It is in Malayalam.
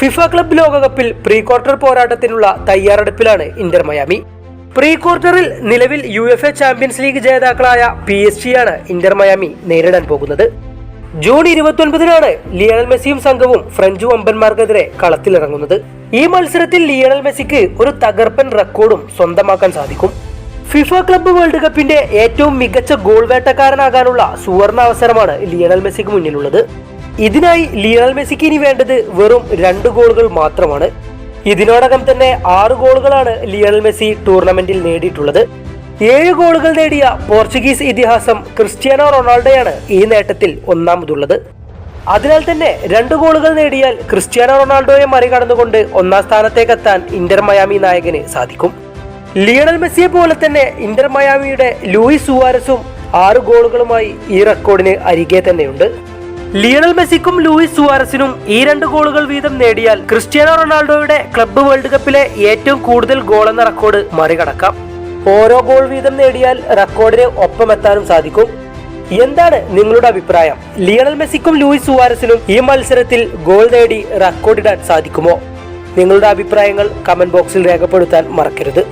ഫിഫ ക്ലബ് ലോകകപ്പിൽ പ്രീ ക്വാർട്ടർ പോരാട്ടത്തിനുള്ള തയ്യാറെടുപ്പിലാണ് ഇന്റർ മയാമി. പ്രീ ക്വാർട്ടറിൽ നിലവിൽ U F A champions league ജേതാക്കളായ പി എസ് ജിയാണ് ഇന്റർ മയാമി നേരിടാൻ പോകുന്നത്. ജൂൺ ഇരുപത്തൊൻപതിനാണ് ലിയണൽ മെസ്സിയും സംഘവും ഫ്രഞ്ച് വമ്പന്മാർക്കെതിരെ കളത്തിലിറങ്ങുന്നത്. ഈ മത്സരത്തിൽ ലിയണൽ മെസ്സിക്ക് ഒരു തകർപ്പൻ റെക്കോർഡും സ്വന്തമാക്കാൻ സാധിക്കും. ഫിഫ ക്ലബ്ബ് വേൾഡ് കപ്പിന്റെ ഏറ്റവും മികച്ച ഗോൾ വേട്ടക്കാരനാകാനുള്ള സുവർണ അവസരമാണ് ലിയണൽ മെസ്സിക്ക് മുന്നിലുള്ളത്. ഇതിനായി ലിയണൽ മെസ്സിക്ക് ഇനി വേണ്ടത് വെറും രണ്ട് ഗോളുകൾ മാത്രമാണ്. ഇതിനോടകം തന്നെ ആറ് ഗോളുകളാണ് ലിയണൽ മെസ്സി ടൂർണമെന്റിൽ നേടിയിട്ടുള്ളത്. ഏഴ് ഗോളുകൾ നേടിയ പോർച്ചുഗീസ് ഇതിഹാസം ക്രിസ്ത്യാനോ റൊണാൾഡോയാണ് ഈ നേട്ടത്തിൽ ഒന്നാമതുള്ളത്. അതിനാൽ തന്നെ രണ്ട് ഗോളുകൾ നേടിയാൽ ക്രിസ്ത്യാനോ റൊണാൾഡോയെ മറികടന്നുകൊണ്ട് ഒന്നാം സ്ഥാനത്തേക്കെത്താൻ ഇന്റർ മയാമി നായകന് സാധിക്കും. ലിയണൽ മെസ്സിയെ പോലെ തന്നെ ഇന്റർ മയാമിയുടെ ലൂയിസ് സുവാരസും ആറ് ഗോളുകളുമായി ഈ റെക്കോർഡിന് അരികെ തന്നെയുണ്ട്. ലിയണൽ മെസ്സിക്കും ലൂയിസ് സുവാരസിനും ഈ രണ്ട് ഗോളുകൾ വീതം നേടിയാൽ ക്രിസ്ത്യാനോ റൊണാൾഡോയുടെ ക്ലബ്ബ് വേൾഡ് കപ്പിലെ ഏറ്റവും കൂടുതൽ ഗോൾ എന്ന റെക്കോർഡ് മറികടക്കാം. ഓരോ ഗോൾ വീതം നേടിയാൽ റെക്കോർഡിന് ഒപ്പമെത്താനും സാധിക്കും. എന്താണ് നിങ്ങളുടെ അഭിപ്രായം? ലിയണൽ മെസ്സിക്കും ലൂയിസ് സുവാരസിനും ഈ മത്സരത്തിൽ ഗോൾ നേടി റെക്കോർഡിടാൻ സാധിക്കുമോ? നിങ്ങളുടെ അഭിപ്രായങ്ങൾ കമന്റ് ബോക്സിൽ രേഖപ്പെടുത്താൻ മറക്കരുത്.